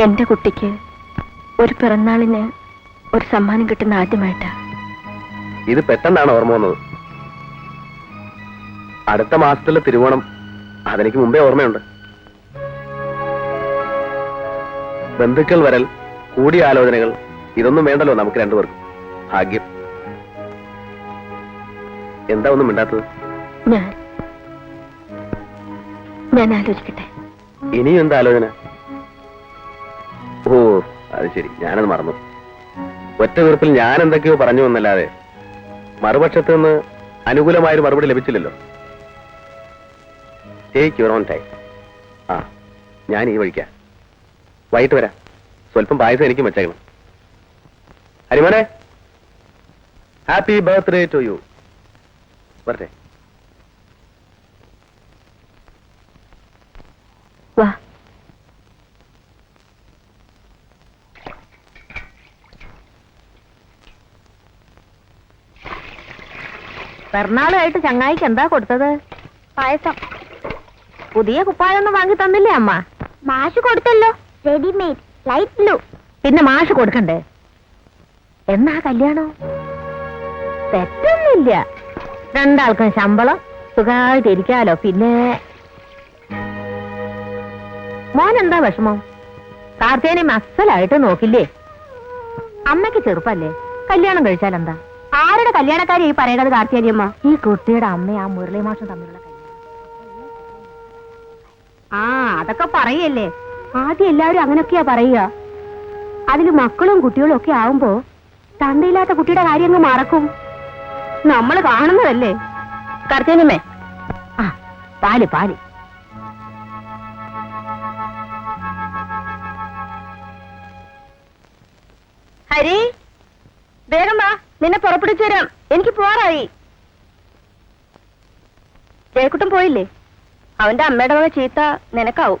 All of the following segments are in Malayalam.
എന്റെ കുട്ടിക്ക് ഒരു പിറന്നാളിന് ഒരു സമ്മാനം കിട്ടുന്ന ആദ്യമായിട്ടാ. ഇത് പെട്ടെന്നാണ് ഓർമ്മ വന്നത്. അടുത്ത മാസത്തിലെ തിരുവോണം അതെനിക്ക് മുമ്പേ ഓർമ്മയുണ്ട്. ബന്ധുക്കൾ വരൽ കൂടിയാലോചനകൾ ഇതൊന്നും വേണ്ടല്ലോ നമുക്ക് രണ്ടുപേർക്കും. ഭാഗ്യം. എന്താ ഒന്നും മിണ്ടാത്തത്? ഞാൻ ഞാൻ ആലോചിക്കട്ടെ. ഇനിയും എന്താ ആലോചന? അത് ശരി ഞാനത് മറന്നു. ഒറ്റ വീർപ്പിൽ ഞാൻ എന്തൊക്കെയോ പറഞ്ഞു എന്നല്ലാതെ മറുപക്ഷത്ത് നിന്ന് അനുകൂലമായൊരു മറുപടി ലഭിച്ചില്ലല്ലോ. ടേക്ക് യുവർ ഓൺ ടൈം ആ ഞാൻ ഈ വഴിക്കാ. വൈകിട്ട് വരാം. സ്വല്പം പായസം എനിക്കും വെച്ചേക്കണം. ഹരിമോനെ ഹാപ്പി ബർത്ത്ഡേ ടു യു വരട്ടെ. വാ. പിറന്നാളുമായിട്ട് ചങ്ങായിക്ക് എന്താ കൊടുത്തത്? പായസം. പുതിയ കുപ്പായൊന്നും വാങ്ങി തന്നില്ലേ അമ്മ? മാഷ് കൊടുത്തല്ലോ. റെഡിമെയ്ഡ് ലൈറ്റ് ബ്ലൂ പിന്നെ മാഷ് കൊടുക്കണ്ടേ? എന്നാ കല്യാണം? തെറ്റൊന്നുമില്ല. രണ്ടാൾക്കും ശമ്പളം സുഖമായിട്ടിരിക്കാലോ പിന്നെ. മോൻ എന്താ വിഷമം? കാർത്തേനെ മസലായിട്ട് നോക്കില്ലേ? അമ്മയ്ക്ക് ചെറുപ്പല്ലേ? കല്യാണം കഴിച്ചാൽ എന്താ ആരുടെ കല്യാണക്കാരി ഈ പറയണത് കാർത്തിയാനിയമ്മ ഈ കുട്ടിയുടെ അമ്മ ആ മുരളി മാഷം തമ്മിലുള്ള ആ അതൊക്കെ പറയല്ലേ. ആദ്യം എല്ലാവരും അങ്ങനെയൊക്കെയാ പറയുക. അതിൽ മക്കളും കുട്ടികളും ഒക്കെ ആവുമ്പോ തന്തയില്ലാത്ത കുട്ടിയുടെ കാര്യം അങ്ങ് മറക്കും. നമ്മൾ കാണുന്നതല്ലേ. കാർത്തേനിമേ ആ പാൽ പാൽ. ഹരി വേഗം വാ. നിന്നെ പുറപ്പെടുവിച്ചു തരാം. എനിക്ക് പോറായി ജയക്കുട്ടൻ പോയില്ലേ? അവന്റെ അമ്മയുടെ വക ചീത്ത നിനക്കാവും.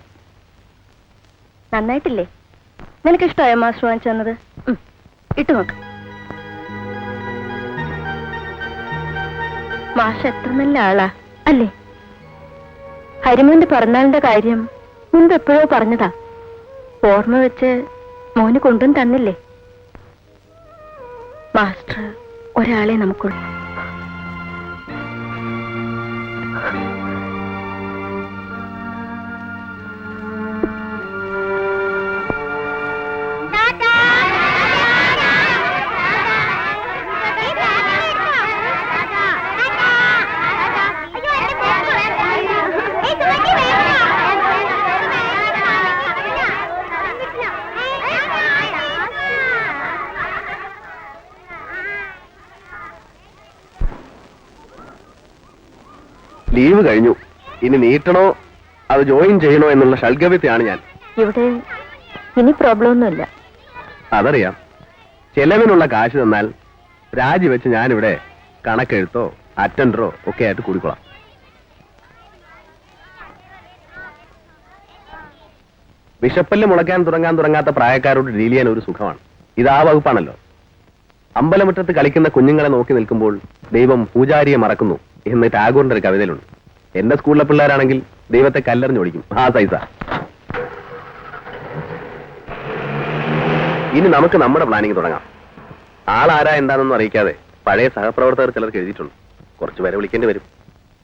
നന്നായിട്ടില്ലേ? നിനക്കിഷ്ടമായ മാസ്റ്റർ വാങ്ങിച്ചു തന്നത്? ഇട്ടു നോക്ക്. മാഷ് എത്ര നല്ല ആളാ അല്ലേ? ഹരിമോന്റെ പിറന്നാളിന്റെ കാര്യം മുൻപ് എപ്പോഴോ പറഞ്ഞതാ. ഓർമ്മ വെച്ച് മോന് കൊണ്ടും തന്നില്ലേ? മാസ്റ്റർ ഒരാളെ നമുക്കുള്ളൂ. ലീവ് കഴിഞ്ഞു. ഇനി നീട്ടണോ? അത് ജോയിൻ ചെയ്യണോ എന്നുള്ള ഷൽഗവ്യത്തെയാണ് ഞാൻ. ഇവിടെ ഇനി പ്രോബ്ലം ഒന്നുമില്ല അതറിയാം. ചെലവിനുള്ള കാശ് തന്നാൽ രാജിവെച്ച് ഞാനിവിടെ കണക്കെഴുത്തോ അറ്റൻഡറോ ഒക്കെ ആയിട്ട് കൂടിക്കൊള്ളാം വിഷപ്പല്ല് മുളയ്ക്കാൻ തുടങ്ങാൻ തുടങ്ങാത്ത പ്രായക്കാരോട് ഡീൽ ചെയ്യാൻ ഒരു സുഖമാണ്. ഇത് ആ വകുപ്പാണല്ലോ. അമ്പലമുറ്റത്ത് കളിക്കുന്ന കുഞ്ഞുങ്ങളെ നോക്കി നിൽക്കുമ്പോൾ ദൈവം പൂജാരിയെ മറക്കുന്നു എന്ന് ടാഗോറിന്റെ ഒരു കവിതയിലുണ്ട്. എന്റെ സ്കൂളിലെ പിള്ളേരാണെങ്കിൽ ദൈവത്തെ കല്ലെറിഞ്ഞൊടിക്കും ആ സൈസ. ഇനി നമുക്ക് നമ്മുടെ പ്ലാനിങ് തുടങ്ങാം. ആളാരാ എന്താണെന്ന് അറിയിക്കാതെ പഴയ സഹപ്രവർത്തകർ ചിലർക്ക് എഴുതിയിട്ടുണ്ട്. കുറച്ചു പേരെ വിളിക്കേണ്ടി വരും.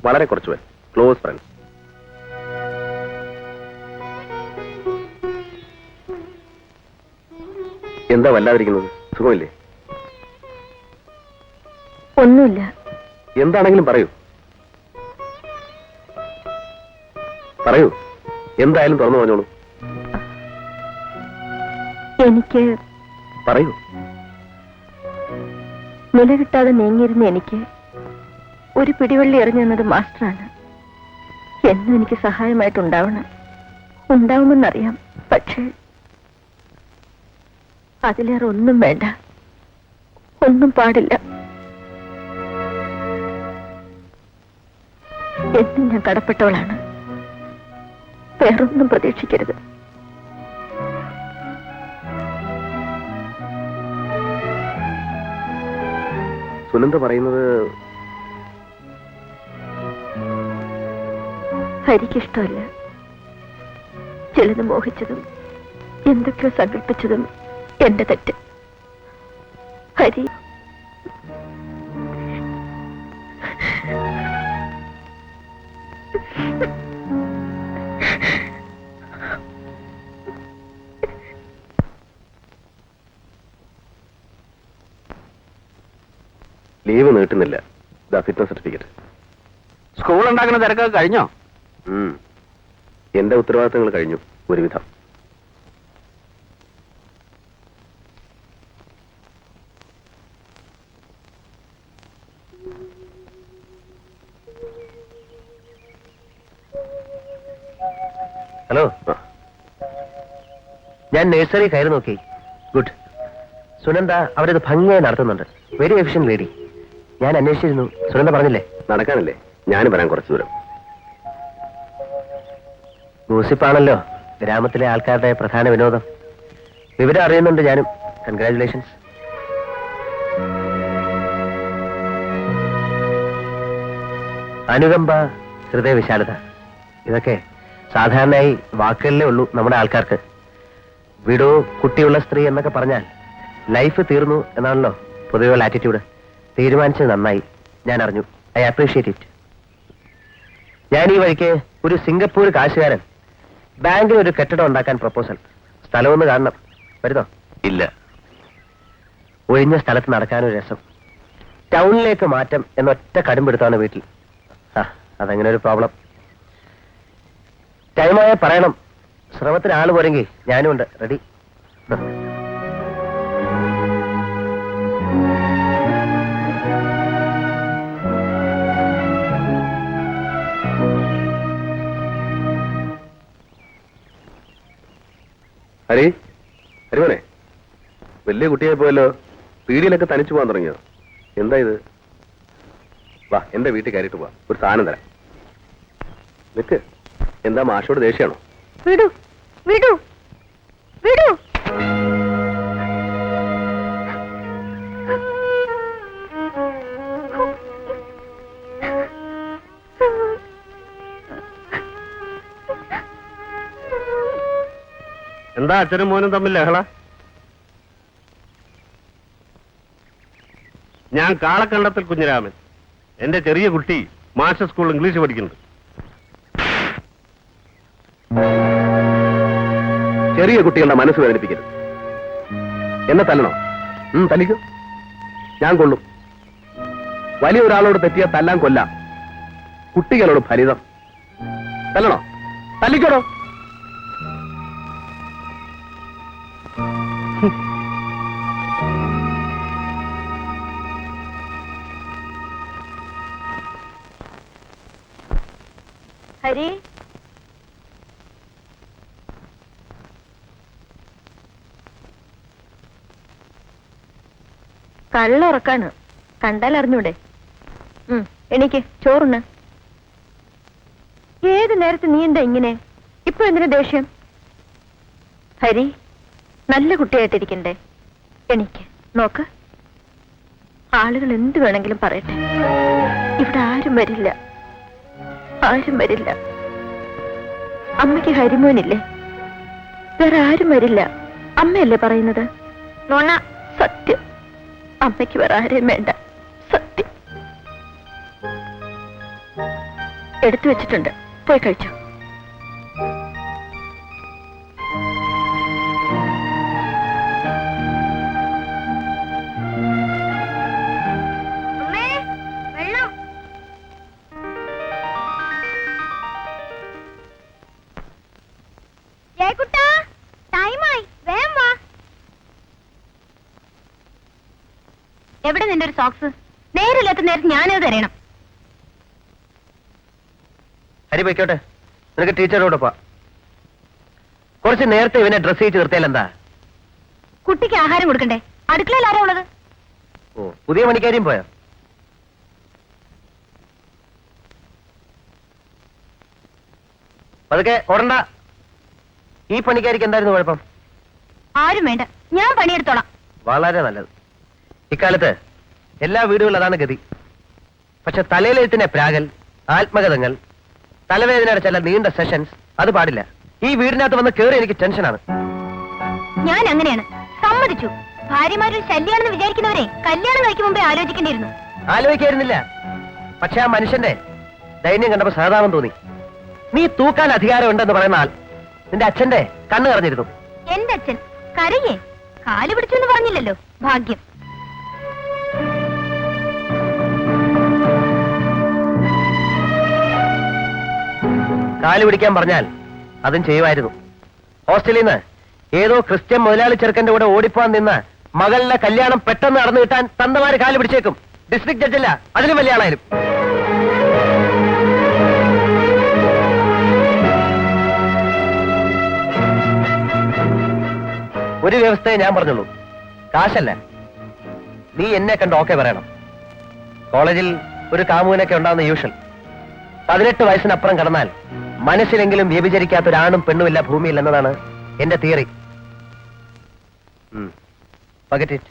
വളരെ കുറച്ചു പേർ. ക്ലോസ് ഫ്രണ്ട്സ് എന്താ വല്ലാതിരിക്കുന്നത്? സുഖമില്ലേ? ഒന്നുമില്ല. എന്താണെങ്കിലും പറയൂ. പറയൂ. എന്തായാലും തുറന്നു പറഞ്ഞോളൂ. എനിക്ക് പറയൂ. നില കിട്ടാതെ നീങ്ങിയിരുന്ന എനിക്ക് ഒരു പിടിവള്ളി എറിഞ്ഞത് മാസ്റ്ററാണ്. എന്നും എനിക്ക് സഹായമായിട്ടുണ്ടാവണം. ഉണ്ടാവുമെന്നറിയാം. പക്ഷേ അതിലേറെ ഒന്നും വേണ്ട. ഒന്നും പാടില്ല. എന്നും ഞാൻ കടപ്പെട്ടവളാണ്. വേറൊന്നും പ്രതീക്ഷിക്കരുത്. സുനന്ദ പറയുന്നത് ഹരിക്കിഷ്ടമല്ല. ചിലത് മോഹിച്ചതും എന്തൊക്കെയോ സങ്കല്പിച്ചതും എന്റെ തെറ്റ്. ലീവ് നീട്ടുന്നില്ല. ഇതാ ഫിറ്റ്നസ് സർട്ടിഫിക്കറ്റ് സ്കൂൾ ഉണ്ടാക്കുന്ന തിരക്കൊക്കെ കഴിഞ്ഞോ. എന്റെ ഉത്തരവാദിത്തങ്ങൾ കഴിഞ്ഞു ഒരുവിധം. ഹലോ ഞാൻ നഴ്സറി കയറി നോക്കി. ഗുഡ് സുനന്ദ അവരത് ഭംഗിയായി നടത്തുന്നുണ്ട്. വെരി എഫിഷ്യൻ ലേഡി ഞാൻ അന്വേഷിച്ചിരുന്നു. സുനന്ദ പറഞ്ഞില്ലേ? നടക്കാനല്ലേ? ഞാനും വരാൻ കുറച്ചു ദൂരം. ഗോസിപ്പാണല്ലോ ഗ്രാമത്തിലെ ആൾക്കാരുടെ പ്രധാന വിനോദം. വിവരം അറിയുന്നുണ്ട് ഞാനും. കൺഗ്രാചുലേഷൻസ് അനുകമ്പ ഹൃദയവിശാലത. ഇതൊക്കെ സാധാരണയായി വാക്കുകളിലേ ഉള്ളൂ നമ്മുടെ ആൾക്കാർക്ക്. വിടോ കുട്ടിയുള്ള സ്ത്രീ എന്നൊക്കെ പറഞ്ഞാൽ ലൈഫ് തീർന്നു എന്നാണല്ലോ പൊതുവെയുള്ള ആറ്റിറ്റ്യൂഡ് തീരുമാനിച്ചത് നന്നായി. ഞാൻ അറിഞ്ഞു. ഐ അപ്രീഷിയേറ്റ് ഇറ്റ് ഞാൻ ഈ വഴിക്ക് ഒരു സിംഗപ്പൂർ കാശുകാരൻ ബാങ്കിൽ ഒരു കെട്ടിടം ഉണ്ടാക്കാൻ പ്രപ്പോസൽ സ്ഥലമൊന്ന് കാണണം. വരുന്നോ? ഇല്ല. ഒഴിഞ്ഞ സ്ഥലത്ത് നടക്കാനൊരു രസം. ടൗണിലേക്ക് മാറ്റം എന്നൊറ്റ കടുമ്പെടുത്താണ് വീട്ടിൽ. ആ അതങ്ങനെ ഒരു പ്രോബ്ലം ടൈമായ പറയണം. ശ്രമത്തിന് ആൾ പോരെങ്കിൽ ഞാനും ഉണ്ട് റെഡി ഹരി ഹരിമോനെ വലിയ കുട്ടിയായി പോയല്ലോ. പീടിയിലൊക്കെ തനിച്ചു പോകാൻ തുടങ്ങിയോ? എന്താ ഇത്? വാ എന്റെ വീട്ടിൽ കയറിയിട്ട് പോവാ. ഒരു സാധനം തരാം. നിക്ക്. എന്താ മാഷോട് ദേഷ്യാണോ? വിടൂ. വിടൂ. വിടൂ. എന്താ അച്ഛനും മോനും തമ്മിൽ ലഹള? ഞാൻ കാളക്കണ്ടത്തിൽ കുഞ്ഞിരാമൻ. എന്റെ ചെറിയ കുട്ടി മാസ്റ്റർ സ്കൂളിൽ ഇംഗ്ലീഷ് പഠിക്കുന്നുണ്ട്. ചെറിയ കുട്ടികളുടെ മനസ്സ് വേദനിപ്പിക്കരുത്. എന്നെ തല്ലണോ? തല്ലിക്കും? ഞാൻ കൊള്ളും. വലിയ ഒരാളോട് തെറ്റിയ തല്ലാൻ കൊല്ലാം. കുട്ടികളോട് ഫലിതം. തല്ലണോ? തല്ലിക്കോടോ? ഹരി? കള്ളുറക്കാണ്. കണ്ടാൽ അറിഞ്ഞൂടെ എനിക്ക് ചോറുണ്ട് ചോറുണ് ഏത് നേരത്തെ നീ എന്താ ഇങ്ങനെ? ഇപ്പൊ എന്തിനു ദേഷ്യം? ഹരി? നല്ല കുട്ടിയായിട്ടിരിക്കണ്ടേ? എനിക്ക് നോക്ക്. ആളുകൾ എന്ത് വേണമെങ്കിലും പറയട്ടെ. ഇവിടെ ആരും വരില്ല. ആരും വരില്ല. അമ്മയ്ക്ക് ഹരിമോനില്ലേ? വേറെ ആരും വരില്ല. അമ്മയല്ലേ പറയുന്നത്? നോണ സത്യം. അമ്മയ്ക്ക് വേറെ ആരെയും വേണ്ട. സത്യം. എടുത്തു വെച്ചിട്ടുണ്ട്. പോയി കഴിച്ചു. എവിടെ നിന്റെ ഒരു സോക്സ് നേരില്ലാത്ത നേരത്ത് ഞാനത് തരണം. ഹരി പൊയ്ക്കോട്ടെ. നിനക്ക് ടീച്ചറോട് പോ കുറച്ച് നേരത്തെ ഇവനെ ഡ്രസ് ചെയ്ത് തീർത്തേലെന്താ കുട്ടിക്ക് ആഹാരം കൊടുക്കണ്ടേ? അടുക്കളയിൽ ആരാ ഉള്ളത്? ഓ പുതിയ പണിക്കാരിയും പോയോ? അതൊക്കെ ഓടണ്ട. ഈ പണിക്കാരിക്ക് എന്തായിരുന്നു കുഴപ്പം? ആരും വേണ്ട. ഞാൻ പണിയെടുത്തോളാം. വളരെ നല്ലത്. ഇക്കാലത്ത് എല്ലാ വീടുകളിലും അതാണ് ഗതി. പക്ഷെ തലയിലെഴുത്തിന്റെ പ്രാഗൽ ആത്മകഥങ്ങൾ തലവേദനയുടെ ചില നീണ്ട സെഷൻസ് അത് പാടില്ല. ഈ വീടിനകത്ത് വന്ന് കേറി എനിക്ക് ടെൻഷനാണ് ഞാൻ അങ്ങനെയാണ്. സമ്മതിച്ചു. ഭാര്യമാരൊരു ശല്യാണെന്ന് വിചാരിക്കുന്നവരെ കല്യാണം കഴിക്കും മുമ്പേ ആലോചിക്കേണ്ടിയിരുന്നു. ആലോചിക്കായിരുന്നില്ല. പക്ഷെ ആ മനുഷ്യന്റെ ദൈന്യം കണ്ടപ്പോ സഹതാപം തോന്നി. നീ തൂക്കാൻ അധികാരമുണ്ടെന്ന് പറയുന്ന ആൾ നിന്റെ അച്ഛന്റെ കണ്ണു കറഞ്ഞിരുന്നു എന്റെ അച്ഛൻ കരയേ കാൽ പിടിച്ചെന്ന് പറഞ്ഞില്ലല്ലോ. ഭാഗ്യം. കാൽ പിടിക്കാൻ പറഞ്ഞാൽ അതും ചെയ്യുമായിരുന്നു. ഹോസ്റ്റലിൽ നിന്ന് ഏതോ ക്രിസ്ത്യൻ മുതലാളി ചെറുക്കന്റെ കൂടെ ഓടിപ്പോവാൻ നിന്ന് മകളുടെ കല്യാണം പെട്ടെന്ന് നടന്നു കിട്ടാൻ തന്തമാര് കാൽ പിടിച്ചേക്കും. ഡിസ്ട്രിക്ട് ജഡ്ജല്ല അതിലും വലിയ ആളായാലും. ഒരു വ്യവസ്ഥയെ ഞാൻ പറഞ്ഞുള്ളൂ. കാശല്ല. നീ എന്നെ കണ്ട് ഓക്കെ പറയണം. കോളേജിൽ ഒരു കാമുവിനൊക്കെ ഉണ്ടാകുന്ന യൂഷ്വൽ പതിനെട്ട് വയസ്സിനപ്പുറം കടന്നാൽ മനസ്സിലെങ്കിലും വ്യഭിചരിക്കാത്ത ഒരാണും പെണ്ണുമില്ല ഭൂമിയിൽ എന്നതാണ് എന്റെ തിയറി. പകറ്റ് ഇറ്റ്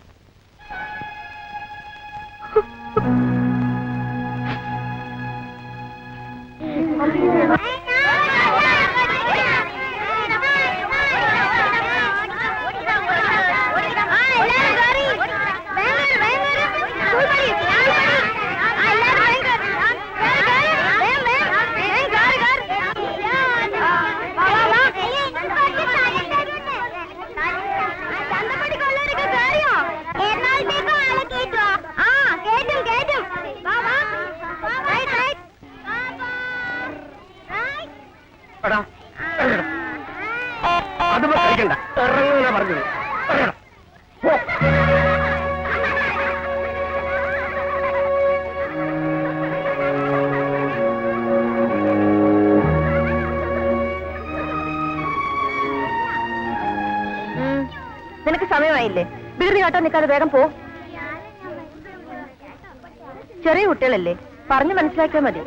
നിൽക്കാതെ വേഗം പോ. ചെറിയ കുട്ടികളല്ലേ? പറഞ്ഞു മനസ്സിലാക്കിയാൽ മതി.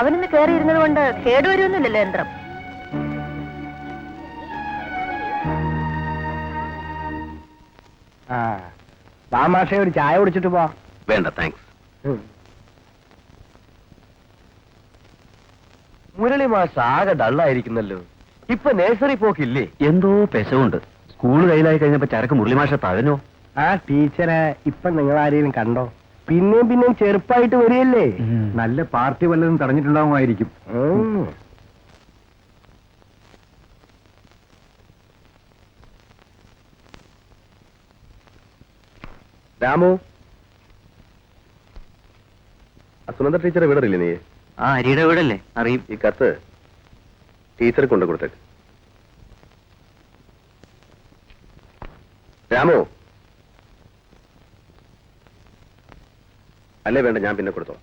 അവനിന്ന് കയറിയിരുന്നത് കൊണ്ട് കേടുവരുമൊന്നുമില്ലല്ലോ യന്ത്രം ഒരു ചായ കുടിച്ചിട്ട് പോ. വേണ്ട താങ്ക്സ് മുരളി മാഷ് ആകെ ഡള്ളായിരിക്കുന്നല്ലോ ഇപ്പൊ നേഴ്സറി പോക്കില്ലേ? എന്തോ പെശവുണ്ട്. സ്കൂൾ കയ്യിലായി കഴിഞ്ഞപ്പോ ചരക്ക് മുരളിമാഷ തഴഞ്ഞോ? ആ ടീച്ചറെ ഇപ്പൊ നിങ്ങൾ ആരെയും കണ്ടോ? പിന്നെയും പിന്നെയും ചെറുപ്പായിട്ട് വരികയല്ലേ? നല്ല പാർട്ടി വല്ലതും തടഞ്ഞിട്ടുണ്ടാവുമായിരിക്കും. രാമു. സുനന്ദ ടീച്ചറെ വീടറിയില്ലേ നീ? ആ അരിയുടെ വീടല്ലേ? അറിയും ഈ കത്ത് ടീച്ചറെ കൊണ്ടു കൊടുത്തേക്ക്. രാമു. അല്ലേ വേണ്ട ഞാൻ പിന്നെ കൊടുത്തോ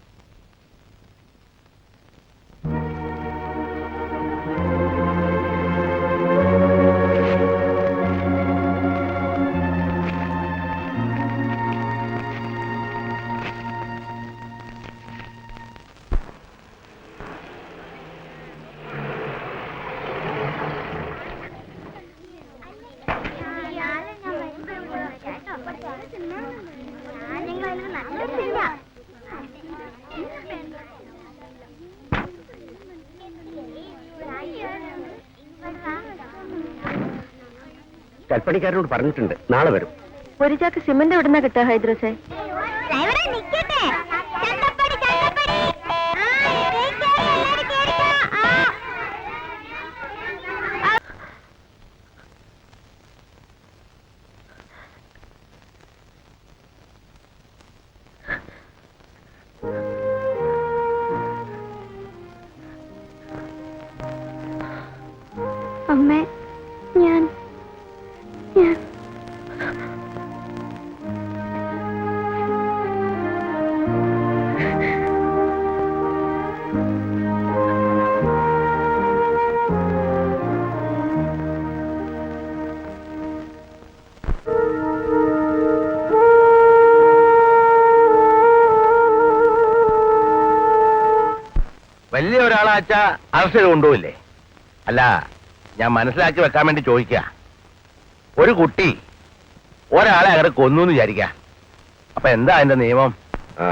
കൽപ്പണിക്കാരനോട് പറഞ്ഞിട്ടുണ്ട്. നാളെ വരും. ഒരു ചാക്ക് സിമന്റ് എവിടുന്ന കിട്ടുക ഹൈദ്രസേ? ഒരാളാച്ച അറസ്റ്റ് ചെയ്ത് കൊണ്ടുപോയില്ലേ അല്ല ഞാൻ മനസ്സിലാക്കി വെക്കാൻ വേണ്ടി ചോദിക്ക. ഒരു കുട്ടി ഒരാളെ അങ്ങനെ കൊന്നു എന്ന് വിചാരിക്ക. അപ്പൊ എന്താ അതിന്റെ നിയമം? ആ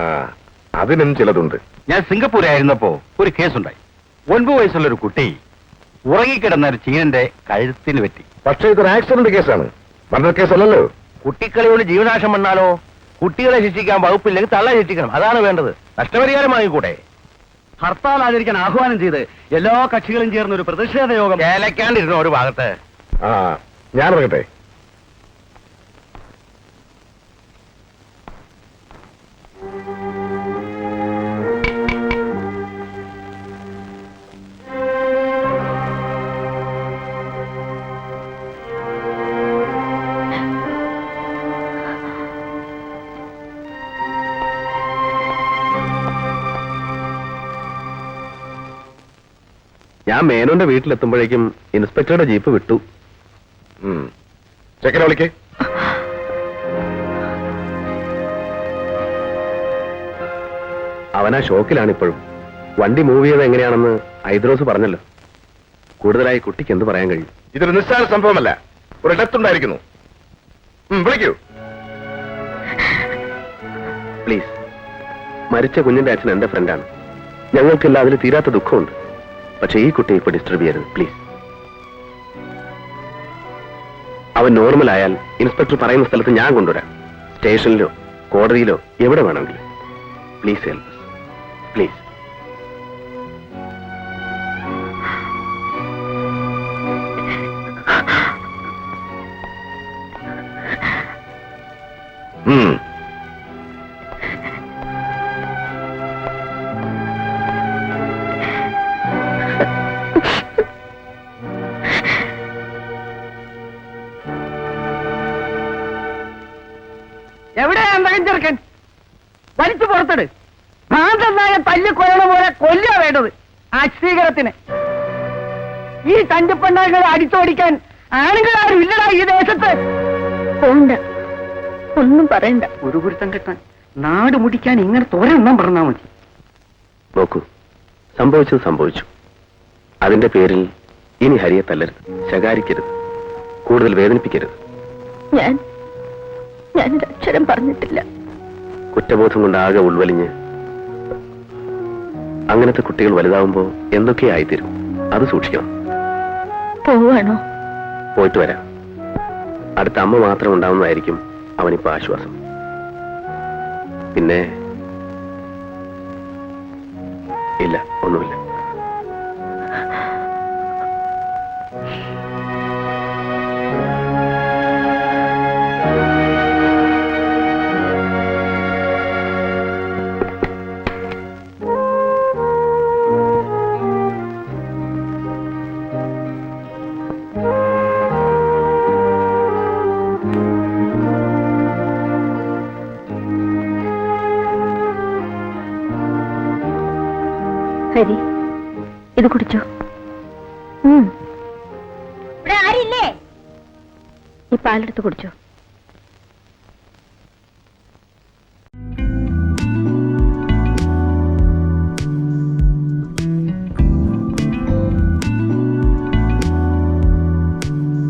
അതിനും ചിലതുണ്ട്. ഞാൻ സിംഗപ്പൂരായിരുന്നപ്പോ ഒരു കേസുണ്ടായി. ഒൻപത് വയസ്സുള്ള ഒരു കുട്ടി ഉറങ്ങിക്കിടന്ന ഒരു ചീനന്റെ കഴുത്തിന് പറ്റി. പക്ഷേ ഇതൊരു ആക്സിഡന്റ് കേസാണ്. മർഡർ കേസല്ലല്ലോ. കുട്ടിക്കളിയോട് ജീവനാശം വന്നാലോ? കുട്ടികളെ ശിക്ഷിക്കാൻ വകുപ്പില്ലെങ്കിൽ തള്ള ശിക്ഷിക്കണം. അതാണ് വേണ്ടത്. നഷ്ടപരിഹാരം വാങ്ങിക്കൂടെ? ഹർത്താൽ ആചരിക്കാൻ ആഹ്വാനം ചെയ്ത് എല്ലാ കക്ഷികളും ചേർന്ന് ഒരു പ്രതിഷേധ യോഗം ഏലക്കാണ്ടിരുന്നു ഒരു ഭാഗത്ത്. ആ ഞാൻ ഇറങ്ങട്ടെ ഞാൻ മേനോന്റെ വീട്ടിലെത്തുമ്പോഴേക്കും ഇൻസ്പെക്ടറുടെ ജീപ്പ് വിട്ടു. ചെക്കനെ വിളിക്കേ. അവനാ ഷോക്കിലാണ് ഇപ്പോഴും വണ്ടി മൂവ് ചെയ്ത് എങ്ങനെയാണെന്ന് ഐദ്രോസ് പറഞ്ഞല്ലോ. കൂടുതലായി കുട്ടിക്ക് എന്ത് പറയാൻ കഴിയും? ഇതൊരു നിസ്സാര സംഭവമല്ല. ഒരു ഡെത്ത് ഉണ്ടായിരിക്കുന്നു വിളിക്കൂ. പ്ലീസ് മരിച്ച കുഞ്ഞിന്റെ അച്ഛൻ എന്റെ ഫ്രണ്ടാണ് ഞങ്ങൾക്കെല്ലാം അതിൽ തീരാത്ത ദുഃഖമുണ്ട്. പക്ഷെ ഈ കുട്ടിയെ ഇപ്പൊ ഡിസ്റ്റർബ് ചെയ്യരുത് പ്ലീസ് അവൻ നോർമൽ ആയാൽ ഇൻസ്പെക്ടർ പറയുന്ന സ്ഥലത്ത് ഞാൻ കൊണ്ടുവരാം. സ്റ്റേഷനിലോ കോടതിയിലോ എവിടെ വേണമെങ്കിലും. പ്ലീസ് ഹെൽപ്പ് പ്ലീസ് എവിടെയാ ചെറുക്കൻ? വലിച്ചു പുറത്തിട്. ഭ്രാന്തനായ തല്ലി കൊല്ലണ പോലെ കൊല്ലുക വേണ്ടത് അക്ഷീകരത്തിന് ഈ തഞ്ചപ്പെണ്ണാകളെ അടിച്ചോടിക്കാൻ ആണുങ്ങളാരും ഇല്ലടാ ഈ ദേശത്ത്. പോണ്ട. ഒന്നും പറയണ്ട. ഒരു ഗുരുത്തം കെട്ടാൻ നാട് മുടിക്കാൻ ഇങ്ങനെ തോരെണ്ണം പറഞ്ഞാ മതി. നോക്കൂ സംഭവിച്ചത് സംഭവിച്ചു. അതിന്റെ പേരിൽ ഇനി ഹരിയെ തല്ലരുത് ശകാരിക്കരുത് കൂടുതൽ വേദനിപ്പിക്കരുത്. ഞാൻ ഞാനൊരു അക്ഷരം പറഞ്ഞിട്ടില്ല. കുറ്റബോധം കൊണ്ട് ആകെ ഉൾവലിഞ്ഞ് അങ്ങനത്തെ കുട്ടികൾ വലുതാവുമ്പോ എന്തൊക്കെയായിത്തീരും അത് സൂക്ഷിക്കണം. പോവാണോ? പോയിട്ട് വരാം. അടുത്ത അമ്മ മാത്രം ഉണ്ടാവുന്നതായിരിക്കും അവനിപ്പോ ആശ്വാസം. പിന്നെ ഇല്ല ഒന്നുമില്ല. ഇത് കുടിച്ചോ. ഇവിടെ ആരില്ലേ? ഈ പാലെടുത്ത് കുടിച്ചോ.